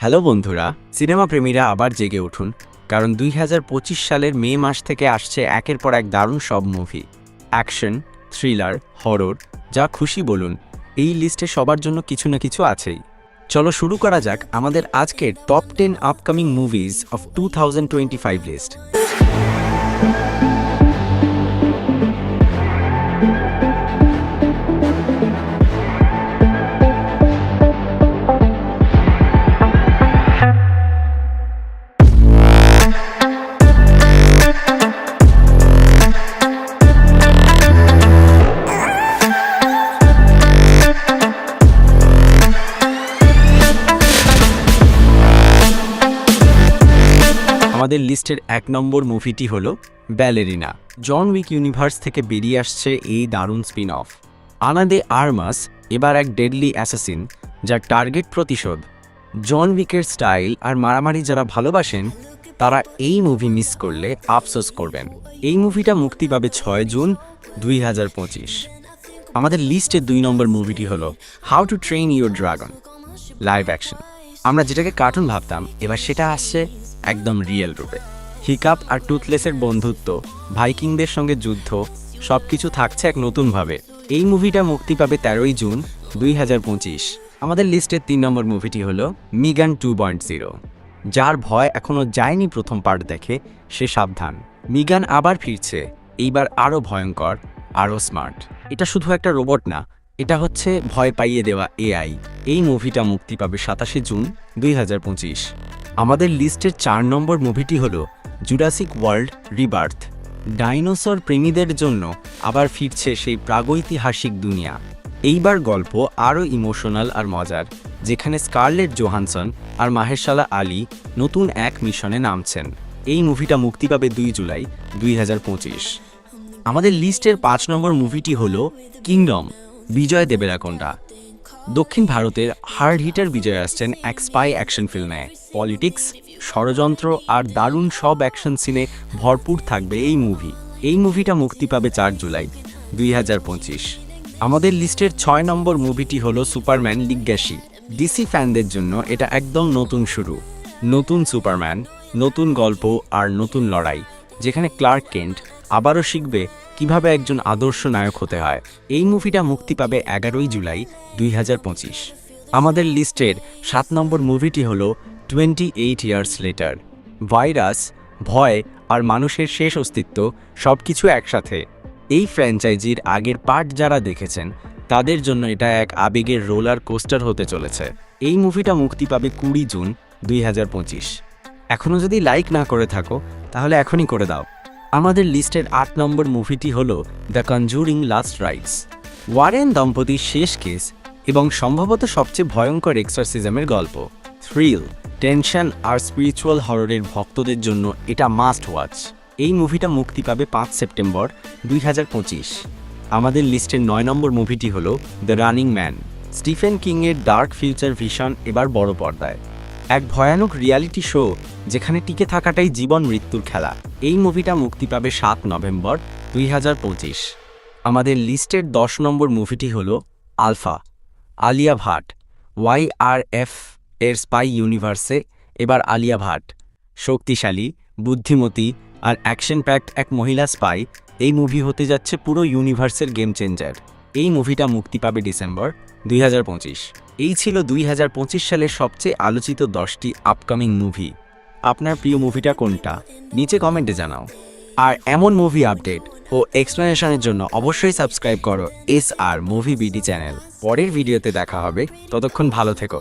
Hello বন্ধুরা cinema প্রেমীরা আবার জেগে উঠুন, কারণ দুই হাজার পঁচিশ সালের মে মাস থেকে আসছে একের পর এক দারুণ সব মুভি। অ্যাকশন, থ্রিলার, হরর, যা খুশি বলুন, এই লিস্টে সবার জন্য কিছু না কিছু আছেই। চলো শুরু করা যাক আমাদের আজকের top ten upcoming movies of two list আমাদের লিস্টের এক নম্বর মুভিটি হলো ব্যালেরিনা। জন উইক ইউনিভার্স থেকে বেরিয়ে আসছে এই দারুণ স্পিন অফ আনাদে আর্মাস, এবার এক ডেডলি অ্যাসাসিন, যার টার্গেট প্রতিশোধ। জন উইকের স্টাইল আর মারামারি যারা ভালোবাসেন, তারা এই মুভি মিস করলে আফসোস করবেন। এই মুভিটা মুক্তি পাবে ছয় জুন দুই হাজার পঁচিশ। আমাদের লিস্টের দুই নম্বর মুভিটি হলো how to train your dragon, live action. আমরা যেটাকে কার্টুন ভাবতাম, এবার সেটা আসছে একদম রিয়েল রূপে। হিকাপ আর টুথলেসের বন্ধুত্ব ভাইকিংদের সঙ্গে যুদ্ধ সব কিছু থাকছে এক নতুনভাবে। এই মুভিটা মুক্তি পাবে তেরোই জুন দুই হাজার পঁচিশ। আমাদের লিস্টের তিন নম্বর মুভিটি হলো মিগান টু পয়েন্ট জিরো যার ভয় এখনও যায়নি প্রথম পার্ট দেখে, সে সাবধান। মিগান আবার ফিরছে, এইবার আরও ভয়ঙ্কর আরও স্মার্ট এটা শুধু একটা রোবট না এটা হচ্ছে ভয় পাইয়ে দেওয়া এআই। এই মুভিটা মুক্তি পাবে সাতাশে জুন দুই হাজার পঁচিশ। আমাদের লিস্টের চার নম্বর মুভিটি হল জুরাসিক ওয়ার্ল্ড রিবার্থ। ডাইনোসর প্রেমীদের জন্য আবার ফিরছে সেই প্রাগৈতিহাসিক দুনিয়া। এইবার গল্প আরও ইমোশনাল আর মজার, যেখানে স্কারলেট জোহানসন আর মাহেরশালা আলী নতুন এক মিশনে নামছেন। এই মুভিটা মুক্তি পাবে দুই জুলাই দুই হাজার পঁচিশ। আমাদের লিস্টের পাঁচ নম্বর মুভিটি হল কিংডম। বিজয় দেবেরাকোন্ডা। দক্ষিণ ভারতের হার্ড হিটার বিজয় আসছেন এক স্পাই অ্যাকশন ফিল্মে পলিটিক্স ষড়যন্ত্র আর দারুণ সব অ্যাকশন সিনে ভরপুর থাকবে এই মুভি এই মুভিটা মুক্তি পাবে চার জুলাই, দুই হাজার পঁচিশ। আমাদের লিস্টের ছয় নম্বর মুভিটি হলো সুপারম্যান লিগ্যাসি ডিসি ফ্যানদের জন্য এটা একদম নতুন শুরু। নতুন সুপারম্যান নতুন গল্প আর নতুন লড়াই। যেখানে ক্লার্ক কেন্ট আবারও শিখবে কীভাবে একজন আদর্শ নায়ক হতে হয়? এই মুভিটা মুক্তি পাবে এগারোই জুলাই দুই হাজার পঁচিশ। আমাদের লিস্টের সাত নম্বর মুভিটি হল twenty eight years later. Virus, ভয় আর মানুষের শেষ অস্তিত্ব সব কিছু একসাথে। এই ফ্র্যাঞ্চাইজির আগের পার্ট যারা দেখেছেন, তাদের জন্য এটা এক আবেগের রোলার কোস্টার হতে চলেছে। এই মুভিটা মুক্তি পাবে কুড়ি জুন দুই হাজার পঁচিশ। এখনও যদি লাইক না করে থাকো, তাহলে এখনই করে দাও। আমাদের লিস্টের আট নম্বর মুভিটি হল the conjuring last rites. Warren দম্পতির শেষ কেস এবং সম্ভবত সবচেয়ে ভয়ঙ্কর এক্সারসিজমের গল্প। থ্রিল, টেনশন আর স্পিরিচুয়াল হররের ভক্তদের জন্য এটা মাস্ট ওয়াচ। এই মুভিটা মুক্তি পাবে পাঁচ সেপ্টেম্বর দুই হাজার পঁচিশ। আমাদের লিস্টের নয় নম্বর মুভিটি হল দ্য রানিং ম্যান। স্টিফেন কিংয়ের ডার্ক ফিউচার ভিশন এবার বড় পর্দায়। এক ভয়ানক রিয়ালিটি শো যেখানে টিকে থাকাটাই জীবন মৃত্যুর খেলা। এই মুভিটা মুক্তি পাবে সাত নভেম্বর দুই হাজার পঁচিশ। আমাদের লিস্টের দশ নম্বর মুভিটি হল Alpha, Alia Bhatt, Y R F এর স্পাই ইউনিভার্সে। এবার আলিয়া ভাট, শক্তিশালী, বুদ্ধিমতী আর অ্যাকশন প্যাক্ট এক মহিলা স্পাই। এই মুভি হতে যাচ্ছে পুরো ইউনিভার্সের গেম চেঞ্জার। এই মুভিটা মুক্তি পাবে ডিসেম্বর দুই হাজার পঁচিশ। এই ছিল দুই হাজার পঁচিশ সালের সবচেয়ে আলোচিত দশটি আপকামিং মুভি। আপনার প্রিয় মুভিটা কোনটা? নিচে কমেন্টে জানাও। আর এমন মুভি আপডেট ও এক্সপ্লেনেশনের জন্য অবশ্যই সাবস্ক্রাইব করো S R movie BD channel পরের ভিডিওতে দেখা হবে। ততক্ষণ ভালো থেকো।